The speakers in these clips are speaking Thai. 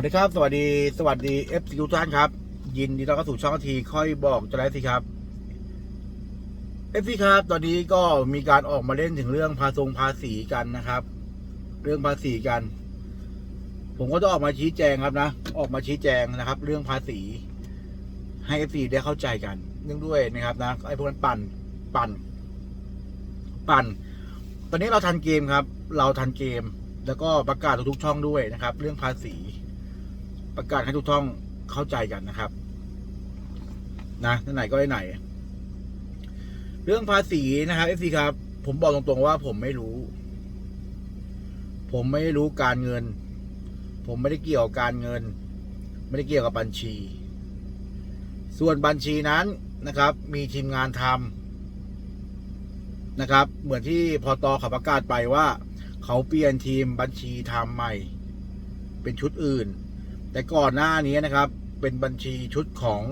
วัสดีครับ สวัสดี สวัสดีเอฟซีทุกท่านครับ ยินดีต้อนรับสู่ช่องทีค่อยบอกจะได้สิครับเอฟซีครับ ตอนนี้ก็มีการออกมาเล่นถึงเรื่องภาษงภาษีกันนะครับ เรื่องภาษีกัน ผมก็จะออกมาชี้แจงครับนะ ออกมาชี้แจงนะครับ เรื่องภาษี ให้เอฟซีได้เข้าใจกัน เนื่องด้วยนะครับนะไอ้พวกนั้นปั่นปั่น ปั่น ตอนนี้เราทันเกมครับ เราทันเกม แล้วก็ประกาศทุกๆช่องด้วยนะครับ เรื่องภาษี ประกาศให้ทุกช่องเข้าใจกันนะครับ นะไหนก็ได้ไหน เรื่องภาษีนะครับเอฟซีครับ ผมบอกตรงๆว่าผมไม่รู้ ผมไม่รู้การเงิน ผมไม่ได้เกี่ยวกับการเงิน ไม่ได้เกี่ยวกับบัญชี ส่วนบัญชีนั้นนะครับ มีทีมงานทำนะครับ เหมือนที่พอตอเขาประกาศไปว่า เขาเปลี่ยนทีมบัญชีทำใหม่ เป็นชุดอื่น แต่ก่อนหน้านี้นะครับ เป็นบัญชีชุดของ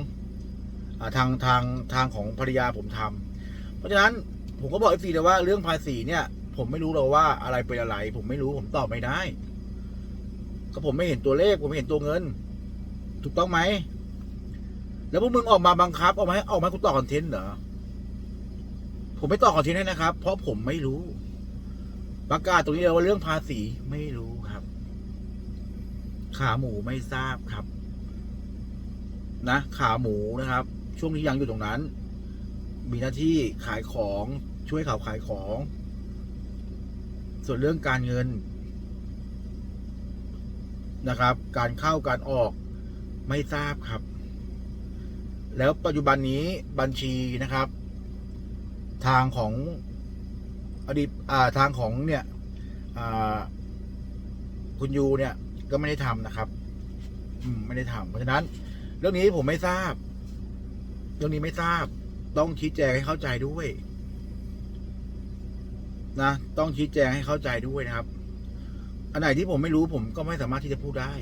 อทางทางทางของภรรยาผมทำเพราะฉะนั้นผมก็บอกเอฟซีเลยว่าเรื่องภาษีเนี่ย ผมไม่รู้หรอกว่าอะไรเป็นอะไร ผมไม่รู้ผมตอบไม่ได้ ก็ผมไม่เห็นตัวเลข ผมไม่เห็นตัวเงิน ถูกต้องไหมแล้วพวกมึงออกมาบังคับออกมาให้ออกมาให้กูต่อคอนเทนต์เหรอผมไม่ต่อคอนเทนต์ให้นะครับ เพราะผมไม่รู้ประกาศตรงนี้เลยว่าเรื่องภาษีไม่รู้ ขาหมูไม่ทราบครับ นะ ขาหมูนะครับ ช่วงที่ยังอยู่ตรงนั้น มีหน้าที่ขายของช่วยเขาขายของ ส่วนเรื่องการเงินนะครับ การเข้าการออกไม่ทราบครับ แล้วปัจจุบันนี้บัญชีนะครับ ทางของอดีตทางของเนี่ยคุณยูเนี่ย ก็ไม่ได้ทำนะครับ อืม ไม่ได้ทำเพราะฉะนั้น เรื่องนี้ผมไม่ทราบ เรื่องนี้ไม่ทราบ ต้องชี้แจงให้เข้าใจด้วย นะต้องชี้แจงให้เข้าใจด้วยนะครับ อันไหนที่ผมไม่รู้ผมก็ไม่สามารถที่จะพูดได้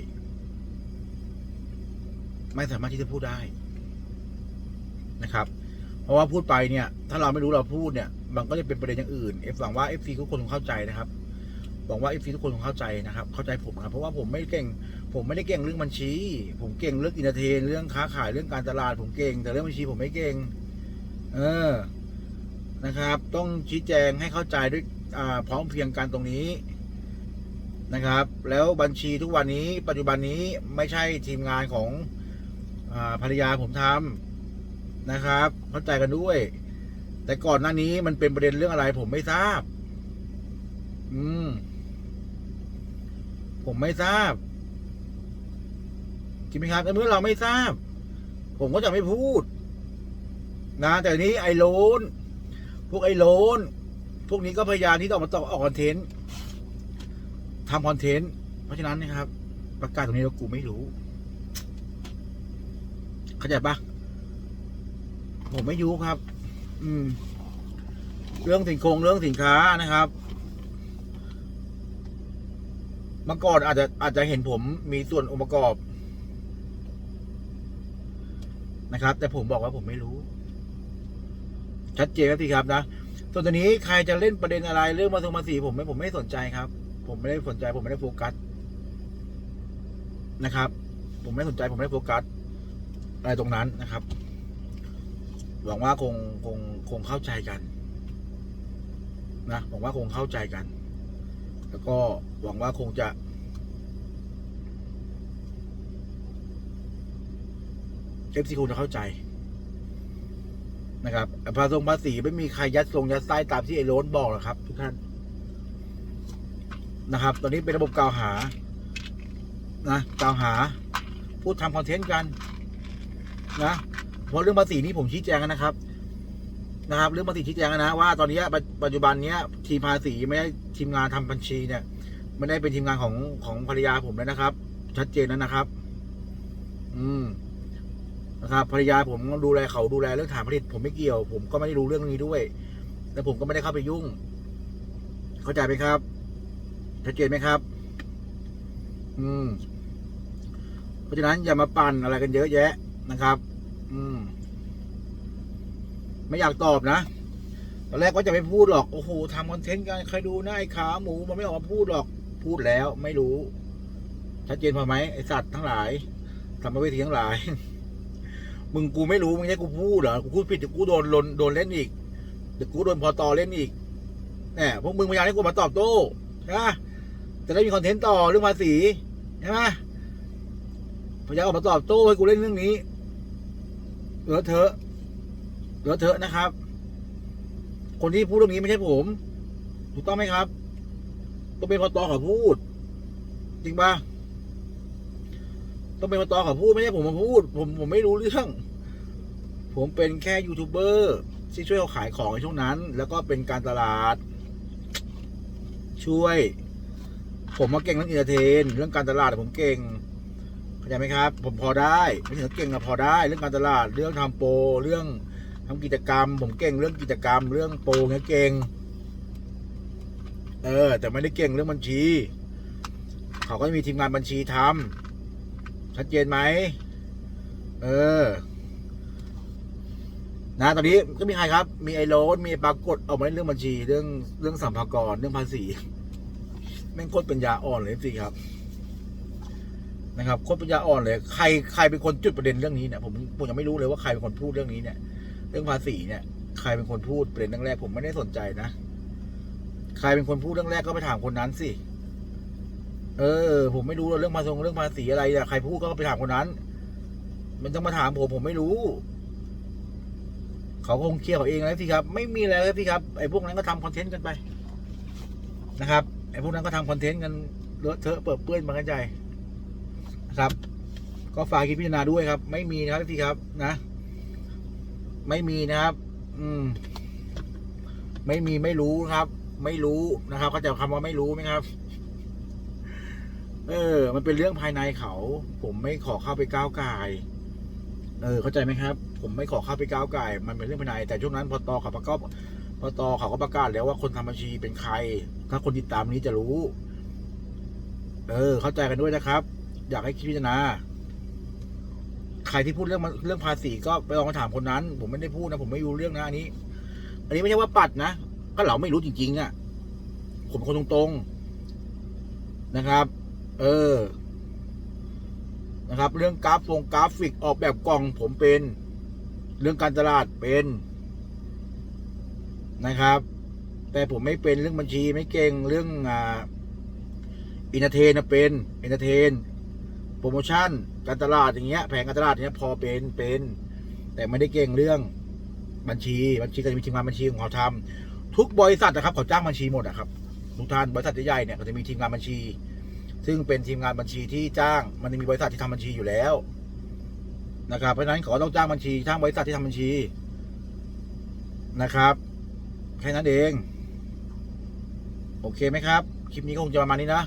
ไม่สามารถที่จะพูดได้นะครับ เพราะว่าพูดไปเนี่ย ถ้าเราไม่รู้เราพูดเนี่ย มันก็จะเป็นประเด็นอย่างอื่นเอฟหวังว่าเอฟซีทุกคนคงเข้าใจนะครับ หวังว่าเอฟซีทุกคนคงเข้าใจนะครับ เข้าใจผมนะครับเพราะว่าผมไม่เก่ง ผมไม่ได้เก่งเรื่องบัญชี ผมเก่งเรื่องอินเตอร์เทน เรื่องค้าขายเรื่องการตลาด ผมเก่ง แต่เรื่องบัญชีผมไม่เก่ง เออนะครับ ต้องชี้แจงให้เข้าใจด้วยอ่าพร้อมเพียงกันตรงนี้นะครับ แล้วบัญชีทุกวันนี้ ปัจจุบันนี้ไม่ใช่ทีมงานของอภรรยาผมทำนะครับ เข้าใจกันด้วย แต่ก่อนหน้านี้มันเป็นประเด็นเรื่องอะไรผมไม่ทราบ อืม ผมไม่ทราบจริงไหมครับในเมื่อเราไม่ทราบ ผมก็จะไม่พูด นะ แต่นี้ไอ้โลนพวกไอ้โลนพวกนี้ก็พยายามที่จะออกมาต่อออกคอนเทนต์ทำคอนเทนต์เพราะฉะนั้นนะครับ ประกาศตรงนี้เรากูไม่รู้ เข้าใจปะผมไม่รู้ครับ อืม เรื่องสินคงเรื่องสินค้านะครับ เมื่อก่อนอาจจะอาจจะเห็นผมมีส่วนองค์ประกอบ นะครับ แต่ผมบอกว่าผมไม่รู้ ชัดเจนครับพี่ครับนะส่วนตัวนี้ใครจะเล่นประเด็นอะไร เรื่องมาทรงภาษีผมไม่ผมไม่สนใจครับ ผมไม่ได้สนใจผมไม่ได้โฟกัสนะครับ ผมไม่สนใจผมไม่ได้โฟกัสอะไรตรงนั้นนะครับ หวังว่าคงคงคงเข้าใจกัน นะหวังว่าคงเข้าใจกัน แล้วก็หวังว่าคงจะ เอฟซีคงจะเข้าใจ นะครับภาษงภาษีไม่มีใครยัดทรงยัดไส้ตามที่ไอ้โรนบอกหรอกครับ ทุกท่าน นะครับ ตอนนี้เป็นระบบกล่าวหา นะกล่าวหา พูดทำคอนเทนต์กัน นะเพราะเรื่องภาษีนี้ผมชี้แจงนะครับ นะครับเรื่องภาษีชี้แจงนะว่าตอนนี้ปัจจุบันเนี้ยทีมภาษีไม่ได้ทีมงานทำบัญชีเนี่ยไม่ได้เป็นทีมงานของของภรรยาผมแล้วนะครับ ชัดเจนแล้วนะครับ อืมนะครับภรรยาผมดูแลเขาดูแลเรื่องฐานผลิต ผมไม่เกี่ยว ผมก็ไม่ได้รู้เรื่องนี้ด้วยและผมก็ไม่ได้เข้าไปยุ่ง เข้าใจไหมครับชัดเจนไหมครับ อืม เพราะฉะนั้นอย่ามาปั่นอะไรกันเยอะแยะนะครับ อืม ไม่อยากตอบนะตอนแรกว่าจะไม่พูดหรอกโอ้โหทำคอนเทนต์กันใครดูหน้าไอ้ขาหมูมันไม่ออกมาพูดหรอกพูดแล้วไม่รู้ชัดเจนพอไหมไอสัตว์ทั้งหลายสัมภเวสีทั้งหลาย มึงกูไม่รู้มึงให้กูพูดเหรอกูพูดผิดเดี๋ยวกูโดนโดนโดนเล่นอีกเดี๋ยวกูโดนพอตอเล่นอีกแหมพวกมึงพยายามให้กูมาตอบโต้ใช่ไหมจะได้มีคอนเทนต์ต่อเรื่องภาษีใช่ไหมพยายามออกมาตอบโต้ให้กูเล่นเรื่องนี้เหลือเถอะ เลือเถอะนะครับ คนที่พูดเรื่องนี้ไม่ใช่ผม ถูกต้องไหมครับต้องเป็นพอตอเขาพูด จริงปะต้องเป็นพอตอเขาพูดไม่ใช่ผมมาพูด ผมผมไม่รู้เรื่อง ผมเป็นแค่ยูทูบเบอร์ที่ช่วยเขาขายของในช่วงนั้น แล้วก็เป็นการตลาด ช่วย ผมมาเก่งเรื่องอินเตอร์เทน เรื่องการตลาดผมเก่งเข้าใจไหมครับ ผมพอได้ไม่ถึงเก่งนะพอได้ เรื่องการตลาดเรื่องทำโปรเรื่อง ทำกิจกรรม ผมเก่งเรื่องกิจกรรม เรื่องโปรเนี่ยเก่ง เออ แต่ไม่ได้เก่งเรื่องบัญชี เขาก็จะมีทีมงานบัญชีทำชัดเจนไหมเออ นะตอนนี้ก็มีใครครับ มีไอโรสมีปรากฏออกมาเรื่องบัญชี เรื่องเรื่องสัมภากรเรื่องภาษีแม่งโคตรปัญญาอ่อนเลยสิครับ นะครับโคตรปัญญาอ่อนเลย ใครใครเป็นคนจุดประเด็นเรื่องนี้เนี่ยผมผมยังไม่รู้เลยว่าใครเป็นคนพูดเรื่องนี้เนี่ย รื่องภาษีเนี่ย ใครเป็นคนพูดประเด็นแรกผมไม่ได้สนใจนะ ใครเป็นคนพูดเรื่องแรกก็ไปถามคนนั้นสิเออ ผมไม่รู้เรื่องภาษีเรื่องภาษีอะไรอะใครพูดก็ไปถามคนนั้น มันต้องมาถามผมผมไม่รู้ เขาคงเคลียร์เขาเองแล้วพี่ครับ ไม่มีอะไรแล้วพี่ครับไอ้พวกนั้นก็ทำคอนเทนต์กันไป นะครับไอ้พวกนั้นก็ทำคอนเทนต์กันเลอะเทอะเปื้อนเปื้อนมากันใจนะครับ ก็ฝากคิดพิจารณาด้วยครับ ไม่มีนะครับพี่ครับนะ ไม่มีนะครับ อืม ไม่มีไม่รู้ครับ ไม่รู้นะครับเข้าใจคำว่าไม่รู้ไหมครับ เออ มันเป็นเรื่องภายในเขา ผมไม่ขอเข้าไปก้าวไก่เออเข้าใจไหมครับ ผมไม่ขอเข้าไปก้าวไก่มันเป็นเรื่องภายใน แต่ช่วงนั้นพอตอเขาประกอบพอตอเขาก็ประกาศแล้วว่าคนทำบัญชีเป็นใคร ถ้าคนติดตามนี้จะรู้ เออ เข้าใจกันด้วยนะครับ อยากให้คิดพิจารณา ใครที่พูดเรื่องเรื่องภาษีก็ไปลองมาถามคนนั้น ผมไม่ได้พูดนะผมไม่รู้เรื่องนะอันนี้ อันนี้ไม่ใช่ว่าปัดนะก็เราไม่รู้จริงๆอะ ผมคนตรงๆนะครับ เออ นะครับ เรื่องกราฟฟงกราฟิกออกแบบกล่อง ผมเป็น เรื่องการตลาดเป็นนะครับ แต่ผมไม่เป็นเรื่องบัญชีไม่เก่งเรื่องอ่าอินเตอร์เทนเป็นอินเตอร์เทน ปรโมชั่นการตลาดอย่างเงี้ยแผงการตลาดเนี้ยพอเป็นเป็นแต่ไม่ได้เก่งเรื่องบัญชีบัญชีก็จะมีทีมงานบัญชีของเขาทำทุกบริษัทนะครับเขาจ้างบัญชีหมดอะครับทุกท่านบริษัทใหญ่ๆเนี่ยเขาจะมีทีมงานบัญชี ซึ่งเป็นทีมงานบัญชีที่จ้างมันจะมีบริษัทที่ทำบัญชีอยู่แล้วนะครับเพราะฉะนั้นเขาต้องจ้างบัญชีจ้างบริษัทที่ทำบัญชีนะครับแค่นั้นเอง โอเคไหมครับ คลิปนี้ก็คงจะประมาณนี้นะ